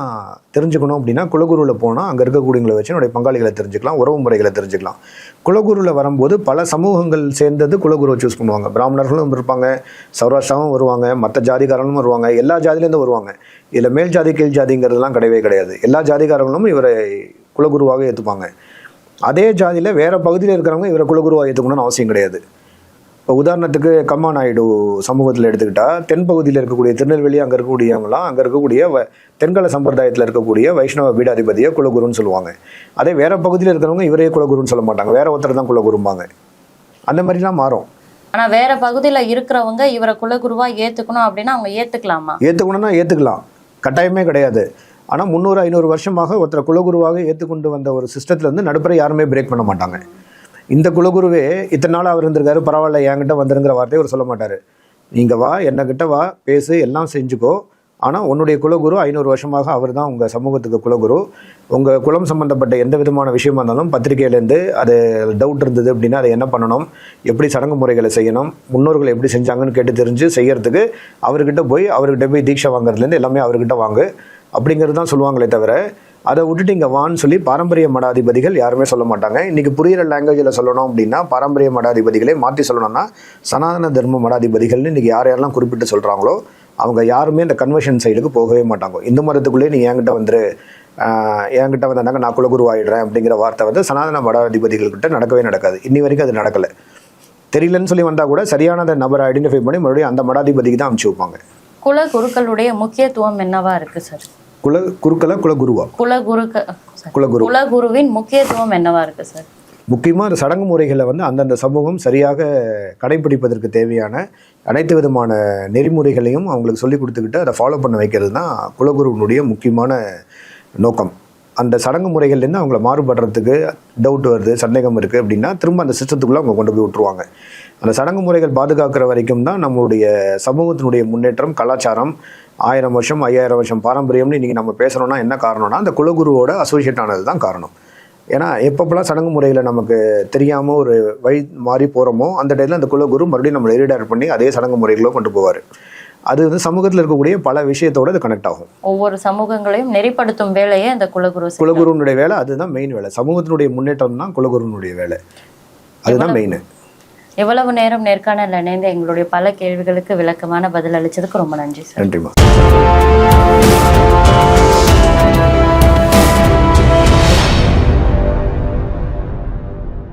Speaker 1: தெரிஞ்சுக்கணும் அப்படின்னா குலகுருவில் போனால் அங்கே இருக்கக்கூடியவங்களை வச்சு என்னுடைய பங்காளிகளை தெரிஞ்சுக்கலாம் உறவு முறைகளை தெரிஞ்சுக்கலாம். குலகுருவில் வரும்போது பல சமூகங்கள் சேர்ந்தது குலகுருவை சூஸ் பண்ணுவாங்க. பிராமணர்களும் இருப்பாங்க சௌராஷ்டிராவும் வருவாங்க மற்ற ஜாதிகாரங்களும் வருவாங்க எல்லா ஜாதியிலேருந்து வருவாங்க. இதில் மேல் ஜாதி கீழ் ஜாதிங்கிறதுலாம் கிடையவே கிடையாது. எல்லா ஜாதிகாரங்களும் இவரை குலகுருவாக ஏற்றுப்பாங்க அதே ஜாதியில் வேறு பகுதியில் இருக்கிறவங்க இவரை குலகுருவாக ஏற்றுக்கணும்னு அவசியம் கிடையாது. இப்போ உதாரணத்துக்கு கம்மா நாயுடு சமூகத்தில் எடுத்துக்கிட்டா தென் பகுதியில் இருக்கக்கூடிய திருநெல்வேலி அங்கே இருக்கக்கூடியவங்களாம் அங்கே இருக்கக்கூடிய வ- தென்கல சம்பிரதாயத்தில் இருக்கக்கூடிய வைஷ்ணவ பீடாதிபதியை குலகுருன்னு சொல்லுவாங்க. அதே வேற பகுதியில் இருக்கிறவங்க இவரே குலகுருன்னு சொல்ல மாட்டாங்க. வேற ஒருத்தர் தான் குலகுரும்பாங்க. அந்த மாதிரிலாம் மாறும்.
Speaker 2: ஆனா வேற பகுதியில இருக்கிறவங்க இவரை குலகுருவா ஏத்துக்கணும் அப்படின்னா அவங்க ஏத்துக்கலாமா?
Speaker 1: ஏற்றுக்கணும்னா ஏற்றுக்கலாம் கட்டாயமே கிடையாது. ஆனால் முந்நூறு ஐநூறு வருஷமாக ஒருத்தரை குலகுருவாக ஏற்றுக்கொண்டு வந்த ஒரு சிஸ்டத்தில் வந்து நடுப்புற யாருமே பிரேக் பண்ண மாட்டாங்க. இந்த குலகுருவே இத்தனை நாள் அவர் இருந்திருக்காரு பரவாயில்ல என்கிட்ட வந்துருங்கிற வார்த்தையை அவர் சொல்ல மாட்டார். நீங்கள் வா என்னக்கிட்ட வா பேசு எல்லாம் செஞ்சுக்கோ. ஆனால் உன்னுடைய குலகுரு ஐநூறு வருஷமாக அவர் தான் உங்கள் சமூகத்துக்கு குலகுரு. உங்கள் குலம் சம்மந்தப்பட்ட எந்த விதமான விஷயமா இருந்தாலும் பத்திரிகையிலேருந்து அது டவுட் இருந்தது அப்படின்னா அதை என்ன பண்ணணும்? எப்படி சடங்கு முறைகளை செய்யணும்? முன்னோர்கள் எப்படி செஞ்சாங்கன்னு கேட்டு தெரிஞ்சு செய்யறதுக்கு அவர்கிட்ட போய் அவர்கிட்ட போய் தீட்சை வாங்குறதுலேருந்து எல்லாமே அவர்கிட்ட வாங்கு. அப்படிங்கிறது தான் சொல்லுவாங்களே தவிர அதை விட்டுட்டு இங்கே வான்னு சொல்லி பாரம்பரிய மடாதிபதிகள் யாருமே சொல்ல மாட்டாங்க. இன்றைக்கி புரியிற லாங்குவேஜில் சொல்லணும் அப்படின்னா பாரம்பரிய மடாதிபதிகளே மாற்றி சொல்லணும்னா சனாதன தர்ம மடாதிபதிகள்னு இன்றைக்கி யார் யாரெல்லாம் குறிப்பிட்டு சொல்கிறாங்களோ அவங்க யாருமே இந்த கன்வர்ஷன் சைடுக்கு போகவே மாட்டாங்க. இந்து மதத்துக்குள்ளேயே நீ என்கிட்ட வந்துரு. என்கிட்ட வந்தாங்க நான் குலகுரு ஆயிடுறேன் அப்படிங்கிற வார்த்தை வந்து சனாதன மடாதிபதிகள்கிட்ட நடக்கவே நடக்காது. இன்னி வரைக்கும் அது நடக்கலை. தெரியலன்னு சொல்லி வந்தால் கூட சரியான அந்த நபரை ஐடென்டிஃபை பண்ணி மறுபடியும் அந்த மடாதிபதிக்கு தான் அனுப்பிச்சு வைப்பாங்க.
Speaker 2: குல குருக்களுடைய முக்கியத்துவம் என்னவா இருக்குது சார்
Speaker 1: குல குருக்களா குலகுருவா?
Speaker 2: குல குருக்க
Speaker 1: குலகுரு.
Speaker 2: குலகுருவின் முக்கியத்துவம் என்னவா இருக்கு சார்
Speaker 1: முக்கியமாக அந்த சடங்கு முறைகளை வந்து அந்தந்த சமூகம் சரியாக கடைபிடிப்பதற்கு தேவையான அனைத்து விதமான நெறிமுறைகளையும் அவங்களுக்கு சொல்லி கொடுத்துக்கிட்டு அதை ஃபாலோ பண்ண வைக்கிறது தான் குலகுருவினுடைய முக்கியமான நோக்கம். அந்த சடங்கு முறைகள்லேருந்து அவங்கள மாறுபடுறதுக்கு டவுட் வருது சந்தேகம் இருக்குது அப்படின்னா திரும்ப அந்த சிஸ்டத்துக்குள்ளே அவங்க கொண்டு போய் விட்டுருவாங்க. அந்த சடங்கு முறைகள் பாதுகாக்கிற வரைக்கும் தான் நம்மளுடைய சமூகத்தினுடைய முன்னேற்றம் கலாச்சாரம் ஆயிரம் வருஷம் ஐயாயிரம் வருஷம் பாரம்பரியம்னு இன்றைக்கி நம்ம பேசுகிறோம்னா என்ன காரணம்னா அந்த குலகுருவோட அசோசியேட் ஆனது தான் காரணம். ஏன்னா எப்பப்பெல்லாம் சடங்கு முறையில் நமக்கு தெரியாமல் ஒரு வழி மாறி போகிறோமோ அந்த டைத்தில் அந்த குலகுரு மறுபடியும் நம்மளை ரீடைரக்ட் பண்ணி அதே சடங்கு முறைகளோ கொண்டு போவார். அது வந்து சமூகத்தில் இருக்கக்கூடிய பல விஷயத்தோட அது கனெக்ட் ஆகும்.
Speaker 2: ஒவ்வொரு சமூகங்களையும் நெறிப்படுத்தும் வேலையை அந்த குலகுரு.
Speaker 1: குலகுருனுடைய வேலை அதுதான் மெயின் வேலை. சமூகத்தினுடைய முன்னேற்றம் தான் குலகுருனுடைய வேலை. அதுதான் மெயின்
Speaker 2: இவ்வளவு நேரம் நேர்காணல் இணைந்து எங்களுடைய பல கேள்விகளுக்கு விளக்கமான பதில் அளிச்சதுக்கு ரொம்ப நன்றி சார்.
Speaker 1: நன்றிம்மா.